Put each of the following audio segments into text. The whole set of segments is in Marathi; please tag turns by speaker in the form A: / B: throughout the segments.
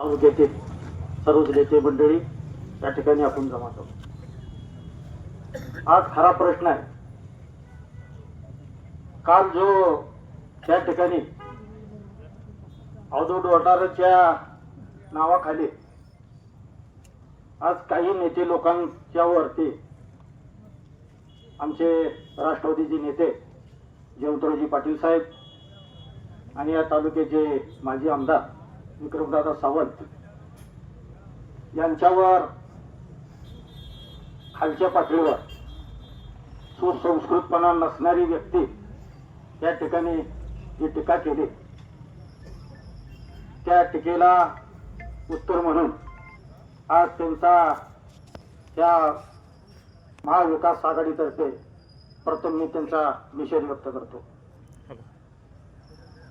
A: तालुक्यातील सर्वच नेते मंडळी. त्या ठिकाणी आपण जमा आहोत आज खरा प्रश्न आहे. काल जो त्या ठिकाणी अवधूत वटाराच्या नावाखाली आज काही नेते लोकांच्या वरती आमचे राष्ट्रवादीचे नेते जयवंतरावजी पाटील साहेब आणि या तालुक्याचे माजी आमदार विक्रमदादा सावंत यांच्यावर खालच्या पातळीवर सुसंस्कृतपणा नसणारी व्यक्ती त्या ठिकाणी जी टीका केली त्या टीकेला उत्तर म्हणून आज त्यांचा त्या महाविकास आघाडीतर्फे प्रथम मी त्यांचा निषेध व्यक्त करतो.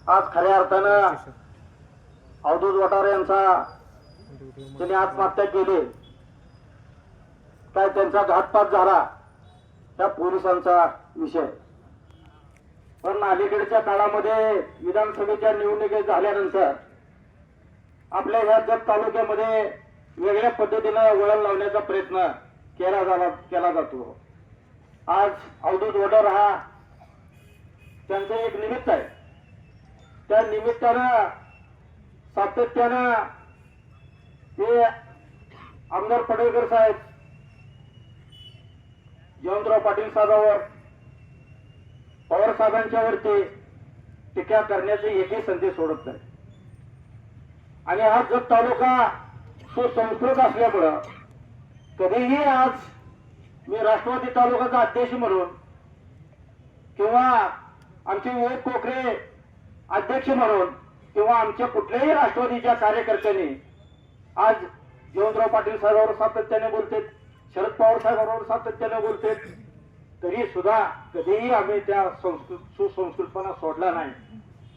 A: आज खऱ्या अर्थानं अवधूत वटारे यांचा त्यांनी आत्महत्या केली काय त्यांचा घातपात झाला त्या पोलिसांचा विषय. पण अलीकडच्या काळामध्ये विधानसभेच्या निवडणुकी झाल्यानंतर आपल्या ह्या जत तालुक्यामध्ये वेगळ्या पद्धतीनं वळण लावण्याचा प्रयत्न केला झाला केला जातो. आज अवधूत वडर हा त्यांचं एक निमित्त आहे. त्या निमित्तानं सातत्यानं हे आमदार पडळकर साहेब जयवंतराव पाटील साहेबांवर पवार साहेबांच्यावरती टीका करण्याची एकही संधी सोडत नाही. आणि हा जत तालुका सुसंस्कृत असल्यामुळं कधीही आज मी राष्ट्रवादी तालुक्याचा अध्यक्ष म्हणून किंवा आमचे विवेक कोकरे अध्यक्ष म्हणून किंवा आमच्या कुठल्याही राष्ट्रवादीच्या कार्यकर्त्यांनी आज जयवंतराव पाटील साहेबांवर सातत्याने बोलते शरद पवार साहेबांवर सातत्याने बोलते तरी सुद्धा कधीही आम्ही त्या संस्कृत सुसंस्कृतपणा सोडला नाही.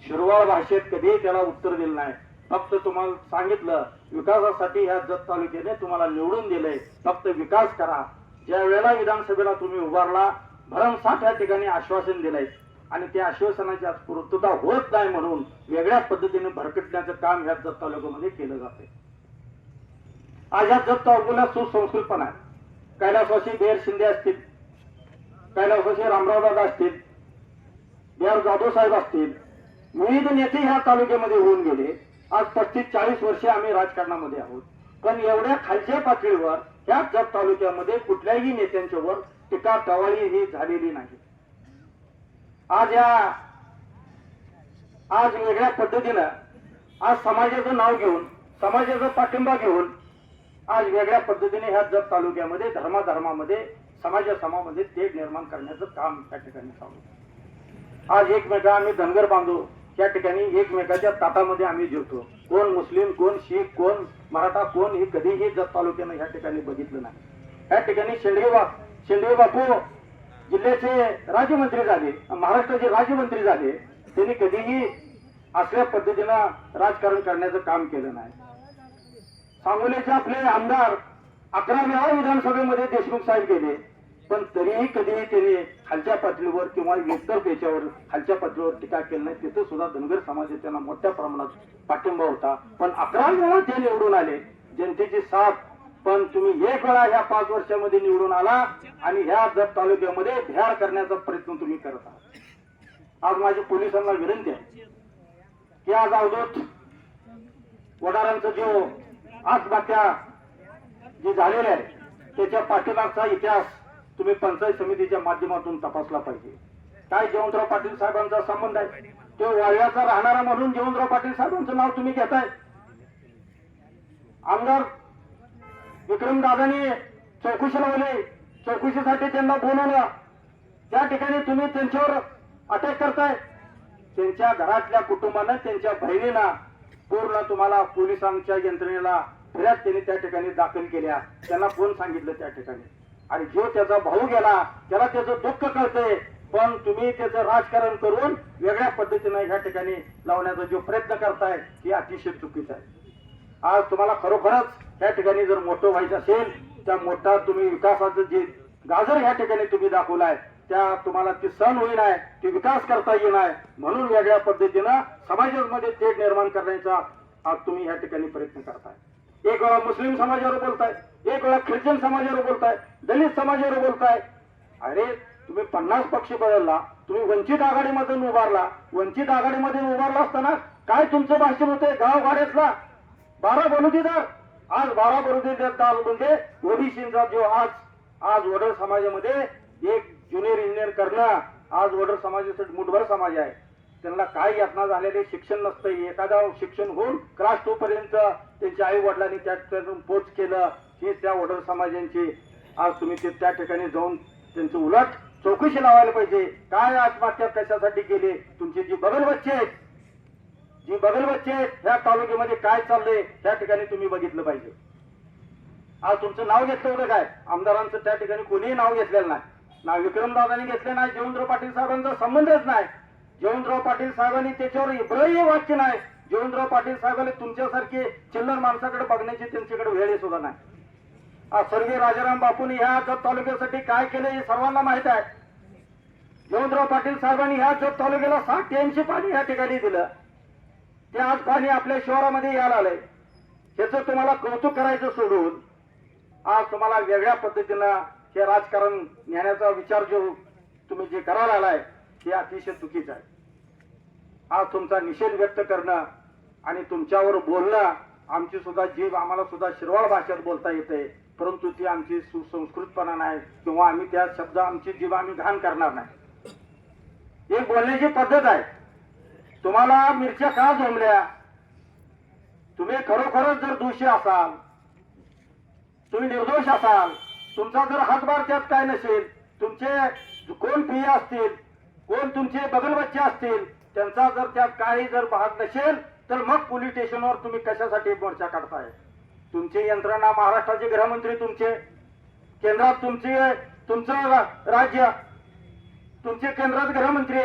A: शिरवाळ भाषेत कधीही त्याला उत्तर दिलं नाही. फक्त तुम्हाला सांगितलं विकासासाठी ह्या जत तालुक्याने तुम्हाला निवडून दिलंय. फक्त विकास करा. ज्या वेळेला विधानसभेला तुम्ही उभारला भरमसाठ या ठिकाणी आश्वासन दिलंय. आणि त्या आश्वासनाची आज पूर्तता होत नाही म्हणून वेगळ्या पद्धतीने भरकटण्याचं काम ह्या जत तालुक्यामध्ये केलं जाते आज ह्या जत तालुक्याला सुसंस्कृतपणा आहे. कैलासवासी बेर शिंदे असतील कैलासवासी रामरावदादा असतील बिहार जाधव साहेब असतील विविध नेते ह्या तालुक्यामध्ये होऊन गेले. आज पस्तीस चाळीस वर्षे आम्ही राजकारणामध्ये आहोत. पण एवढ्या खालच्या पातळीवर ह्या जत तालुक्यामध्ये कुठल्याही नेत्यांच्यावर टीका टवाळी ही झालेली नाही. आज या आज वेगळ्या पद्धतीनं आज समाजाचं नाव घेऊन समाजाचा पाठिंबा घेऊन आज वेगळ्या पद्धतीने ह्या जत तालुक्यामध्ये धर्माधर्मामध्ये समाजा समामध्ये तेढ निर्माण करण्याचं काम त्या ठिकाणी चालू आज एकमेका आम्ही धनगर बांधू त्या ठिकाणी एकमेकाच्या ताटामध्ये आम्ही जेवतो. कोण मुस्लिम कोण शीख कोण मराठा कोण हे कधीही जत तालुक्यानं ह्या ठिकाणी बघितलं नाही. या ठिकाणी शेंडगे बाप शेंडगे बापू जिल्ह्याचे राज्यमंत्री झाले महाराष्ट्राचे राज्यमंत्री झाले त्यांनी कधीही असल्या पद्धतीनं राजकारण करण्याचं काम केलं नाही. सांगोलीचे आपले आमदार अकरा वेळा विधानसभेमध्ये देशमुख साहेब गेले पण तरीही कधीही त्यांनी खालच्या पातळीवर किंवा इतर पेशावर खालच्या पातळीवर टीका केली नाही. तिथं सुद्धा धनगर समाजात त्यांना मोठ्या प्रमाणात पाठिंबा होता. पण अकरा वेळा ते निवडून आले. जनतेची साथ पण तुम्ही एक वेळा ह्या पाच वर्षामध्ये निवडून आला आणि ह्या जत तालुक्यामध्ये भ्याड करण्याचा प्रयत्न तुम्ही करत आहात. आज माझी पोलिसांना विनंती आहे की आज अवधूत वडारांचा जो आत्महत्या जी झालेली आहे त्याच्या पाठीमागचा इतिहास तुम्ही पंचायत समितीच्या माध्यमातून तपासला पाहिजे. काय जयवंतराव पाटील साहेबांचा संबंध आहे? तो वाळव्याचा राहणारा म्हणून जयवंतराव पाटील साहेबांचं नाव तुम्ही घेताय. आमदार विक्रम दादानी चौकशी लावली चौकशीसाठी त्यांना बोलवलं त्या ठिकाणी तुम्ही त्यांच्यावर अटॅक करताय त्यांच्या घरातल्या कुटुंबानं त्यांच्या बहिणीला पूर्ण तुम्हाला पोलिसांच्या यंत्रणेला फिर्याद त्यांनी त्या ठिकाणी दाखल केल्या. त्यांना कोण सांगितलं त्या ठिकाणी? आणि जो त्याचा भाऊ गेला त्याला त्याचं दुःख कळतंय. पण तुम्ही त्याचं राजकारण करून वेगळ्या पद्धतीनं ह्या ठिकाणी लावण्याचा जो प्रयत्न करताय हे अतिशय चुकीचं आहे. आज तुम्हाला खरोखरच या ठिकाणी जर मोठं व्हायचं असेल त्या मोठा तुम्ही विकासाचं जे गाजर ह्या ठिकाणी तुम्ही दाखवलाय त्या तुम्हाला ती सण होईनाय ती विकास करता येणार म्हणून वेगळ्या पद्धतीनं समाजामध्ये तेढ निर्माण करण्याचा आज तुम्ही या ठिकाणी प्रयत्न करताय. एक वेळा मुस्लिम समाजावर बोलताय एक वेळा ख्रिश्चन समाजावर बोलताय दलित समाजावर बोलताय. अरे तुम्ही पन्नास पक्ष बदलला तुम्ही वंचित आघाडीमधून उभारला वंचित आघाडीमध्ये उभारला असताना काय तुमचं भाषण होतंय? गाव भाड्यातला बारा बलुतेदार आज बारा बलुतेदार म्हणजे ओबीसीचा जो आज आज वडर समाजामध्ये एक ज्युनियर इंजिनियर करणं आज वडर समाजासाठी मुठभर समाज आहे. त्यांना काय यातना झालेले शिक्षण नसतं एखादा शिक्षण होऊन क्लास टू पर्यंत त्यांच्या आई वडिलांनी त्या पोच केलं ही त्या वडर समाजांची. आज तुम्ही ते त्या ठिकाणी जाऊन त्यांचं उलट चौकशी लावायला पाहिजे. काय आत्महत्या कशासाठी केली? तुमची जी बगल बच्चे आहेत जी बगल बच्चे ह्या तालुक्यामध्ये काय चाललंय त्या ठिकाणी तुम्ही बघितलं पाहिजे. आज तुमचं नाव घेतलं होतं काय? आमदारांचं त्या ठिकाणी कोणीही नाव घेतलेलं नाही. ना विक्रमदादांनी घेतले नाही जयवंतराव पाटील साहेबांचा संबंधच नाही. जयवंतराव पाटील साहेबांनी त्याच्यावर इब्रही वाक्य नाही. जयवंतराव पाटील साहेबांनी तुमच्यासारखे चिल्लर माणसाकडे बघण्याची त्यांच्याकडे वेळ सुद्धा नाही. स्वर्गीय राजाराम बापूंनी ह्या जत तालुक्यासाठी काय केलं हे सर्वांना माहीत आहे. जयवंतराव पाटील साहेबांनी ह्या जत तालुक्याला साठ टीएमसी पाणी या ठिकाणी दिलं. ते आज पाणी आपल्या शहरामध्ये यायला आलंय. ह्याचं तुम्हाला कौतुक करायचं सोडून आज तुम्हाला वेगळ्या पद्धतीनं हे राजकारण नेण्याचा विचार जो तुम्ही जे करायला आलाय ते अतिशय चुकीचं आहे. आज तुमचा निषेध व्यक्त करणं आणि तुमच्यावर बोलणं आमची सुद्धा जीभ आम्हाला सुद्धा शिरवाळ भाषेत बोलता येते परंतु ती आमची सुसंस्कृतपणा नाही किंवा आम्ही त्या शब्द आमची जीभ आम्ही घाण करणार नाही. एक बोलण्याची पद्धत आहे. तुम्हाला मिरच्या का जमल्या? तुम्ही खरोखरच जर दोषी असाल तुम्ही निर्दोष असाल तुमचा जर हातभार त्यात काय नसेल तुमचे कोण प्रिय असतील कोण तुमचे बगलबच्चे असतील त्यांचा जर त्यात काही जर भाग नसेल तर मग पोलीस स्टेशनवर तुम्ही कशासाठी मोर्चा काढताय? तुमची यंत्रणा महाराष्ट्राचे गृहमंत्री तुमचे केंद्रात तुमचे तुमचं राज्य तुमचे केंद्रात गृहमंत्री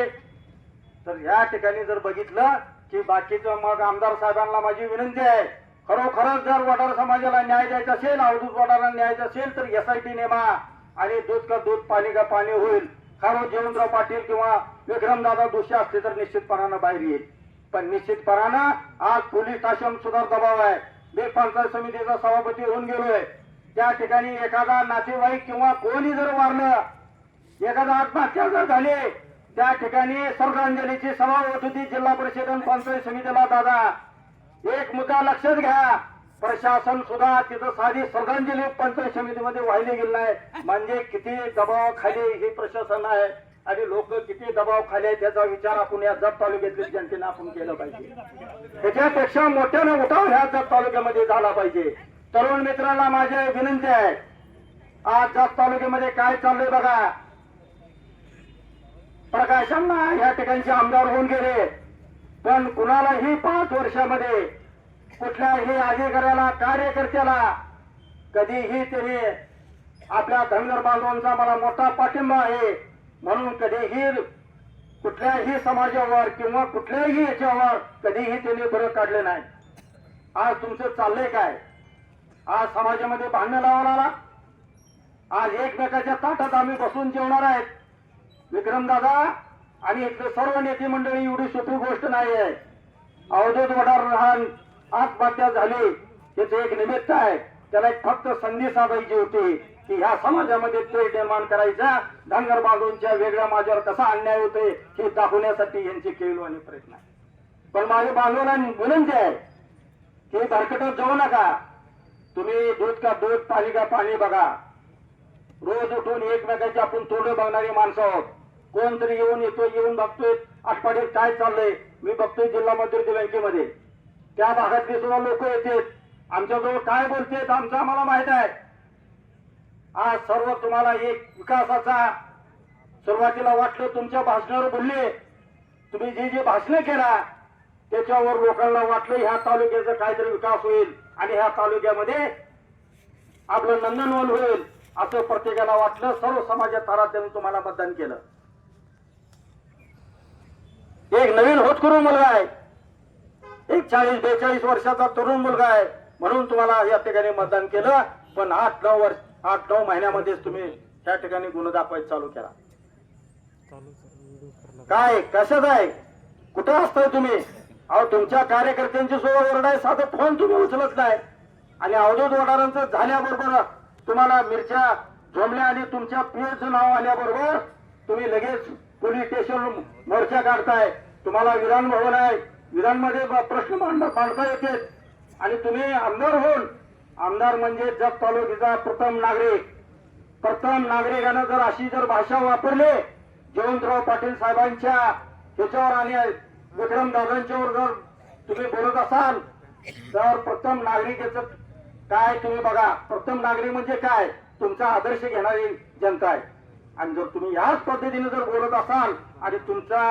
A: तर या ठिकाणी जर बघितलं की बाकीचं मग आमदार साहेबांना माझी विनंती आहे खरोखरच जर वडार समाजाला न्याय द्यायचा असेल अवधूत वडाला न्याय द्यायचा असेल तर एस आय टी नेमा आणि दूध का दूध पाणी का पाणी होईल. खरं जयवंतराव पाटील किंवा विक्रमदादा दोषी असते तर निश्चितपणानं बाहेर येईल. पण निश्चितपणानं आज पोलीस स्टेशन सुद्धा दबाव आहे. मी पंचायत समितीचा सभापती होऊन गेलोय. त्या ठिकाणी एखादा नातेवाईक किंवा कोणी जर वारलं एखादा आत्महत्या जर झाली त्या ठिकाणी श्रद्धांजलीची सभा होत होती. जिल्हा परिषद पंचायत समितीला दादा एक मुद्दा लक्षात घ्या. प्रशासन सुद्धा तिथं साधी श्रद्धांजली पंचायत समितीमध्ये वाहिली गेली नाही. म्हणजे किती दबाव खाली हे प्रशासन आहे आणि लोक किती दबाव खाली त्याचा विचार आपण या जत तालुक्यातील जनतेने आपण केला पाहिजे. त्याच्यापेक्षा मोठ्यानं उठाव ह्या जत तालुक्यामध्ये झाला पाहिजे. तरुण मित्राला माझी विनंती आहे. आज जत तालुक्यामध्ये काय चाललंय बघा. प्रकाशांना या ठिकाणचे आमदार होऊन गेले. पण कुणालाही पाच वर्षामध्ये कुठल्याही अधिकाऱ्याला कार्यकर्त्याला कधीही त्याने आपल्या धनगर बांधवांचा मला मोठा पाठिंबा आहे. म्हणून कधीही कुठल्याही समाजावर किंवा कुठल्याही याच्यावर कधीही त्यांनी बरं काढले नाही. आज तुमचं चाललंय काय? आज समाजामध्ये भांडणं लावायला आज एकमेकाच्या ताटात आम्ही बसून जेवणार आहेत. विक्रम दादा आणि इथले सर्व नेते मंडळी एवढी सोपी गोष्ट नाही आहे. अवधूत वडार लहान आत्महत्या झाली त्याचं एक निमित्त आहे. त्याला एक फक्त संधी साधायची होती की ह्या समाजामध्ये तेढ निर्माण करायचा. धनगर बांधूंच्या वेगळ्या माझ्यावर कसा अन्याय होतोय हे दाखवण्यासाठी यांचे केलो आणि प्रयत्न आहे पण माझे बांधवांना विनंती आहे की भरकटत जाऊ नका. तुम्ही दूध का दूध पाणी का पाणी बघा. रोज उठून एकमेकाची आपण तोंड बघणारी माणसं आहोत. कोणतरी येऊन येतोय येऊन बघतोय आठवड्यात काय चाललंय मी बघतोय जिल्हा मध्यवर्ती बँकेमध्ये. त्या भागातली सुद्धा लोक येतात आमच्याजवळ काय बोलतेत आमचं आम्हाला माहीत आहे. आज सर्व तुम्हाला एक विकासाचा सुरुवातीला वाटलं तुमच्या भाषणावर बोलले. तुम्ही जे जे भाषणं केला त्याच्यावर लोकांना वाटलं ह्या तालुक्याचा काहीतरी विकास होईल आणि ह्या तालुक्यामध्ये आपलं नंदनवन होईल असं प्रत्येकाला वाटलं. सर्व समाजात तारात्याने तुम्हाला मतदान केलं. एक नवीन होतकरू मुलगा आहे. एक चाळीस बेचाळीस वर्षाचा तरुण मुलगा आहे. म्हणून तुम्हाला या ठिकाणी मतदान केलं. पण आठ नऊ वर्ष आठ नऊ महिन्यामध्येच तुम्ही त्या ठिकाणी गुन्हा दाखवायचा चालू केला. काय कशाच आहे? कुठं असताय तुम्ही? अहो तुमच्या कार्यकर्त्यांची सोय ओरडाय आहे साधं फोन तुम्ही उचलत नाही. आणि अवधूत वडारांचं झाल्याबरोबर तुम्हाला मिरच्या झोमल्या आणि तुमच्या पीएचं नाव आल्याबरोबर तुम्ही लगेच पोलीस स्टेशन मोर्चा काढताय. तुम्हाला विधान भवन आहे. विधानमध्ये प्रश्न मांड मांडता येते. आणि तुम्ही आमदार होऊन आमदार म्हणजे जग तालुक्याचा प्रथम नागरिक. प्रथम नागरिकानं जर अशी जर भाषा वापरली जयवंतराव पाटील साहेबांच्या ह्याच्यावर आणि विक्रम दादांच्यावर जर तुम्ही बोलत असाल तर प्रथम नागरिकेचं काय तुम्ही बघा. प्रथम नागरिक म्हणजे काय? तुमचा आदर्श घेणारी जनता आहे. आणि जर तुम्ही याच पद्धतीने जर बोलत असाल आणि तुमचा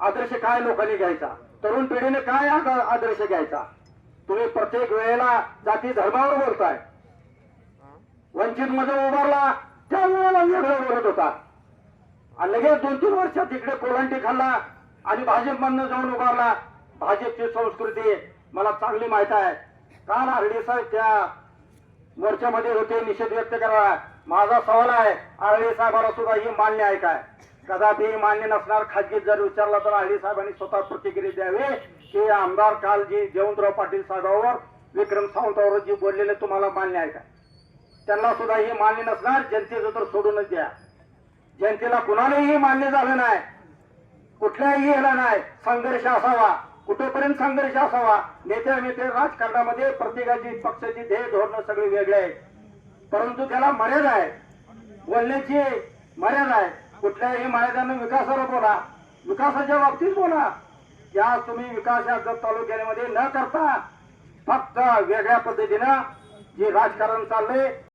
A: आदर्श काय लोकांनी घ्यायचा? तरुण पिढीने काय आदर्श घ्यायचा? तुम्ही प्रत्येक वेळेला जाती धर्मावर बोलताय. वंचित मध्ये उभारला त्या वेळेला वेगळं बोलत होता. आणि लगेच दोन तीन वर्षात तिकडे कोलंटी खाल्ला आणि भाजपमधनं जाऊन उभारला. भाजपची संस्कृती मला चांगली माहीत आहे. काल आरडी साहेब त्या मोर्चामध्ये होते निषेध व्यक्त करा माझा सवाल आहे आळवी साहेबाला सुद्धा ही मान्य आहे काय? कदापि मान्य नसणार खाजगीत जर विचारला तर आळवी साहेबांनी स्वतः प्रतिक्रिया द्यावी की आमदार काल जी जयवंतराव पाटील साहेबावर विक्रम सावंतावर जी बोललेले तुम्हाला मान्य आहे का? त्यांना सुद्धा हे मान्य नसणार जनतेचं तर सोडूनच द्या. जनतेला कुणालाही मान्य झालं नाही कुठल्याही ह्याला नाही संघर्ष असावा कुठेपर्यंत संघर्ष असावा नेत्या नेते राजकारणामध्ये प्रत्येकाची पक्षाची ध्येय धोरणं सगळी वेगळे आहेत. परंतु त्याला मर्यादा आहे. बोलण्याची मर्यादा आहे. कुठल्याही मर्यादानं विकासावर बोला. विकासाच्या बाबतीत बोला. या तुम्ही विकास या जत तालुक्यामध्ये न करता फक्त वेगळ्या पद्धतीनं जे राजकारण चाललंय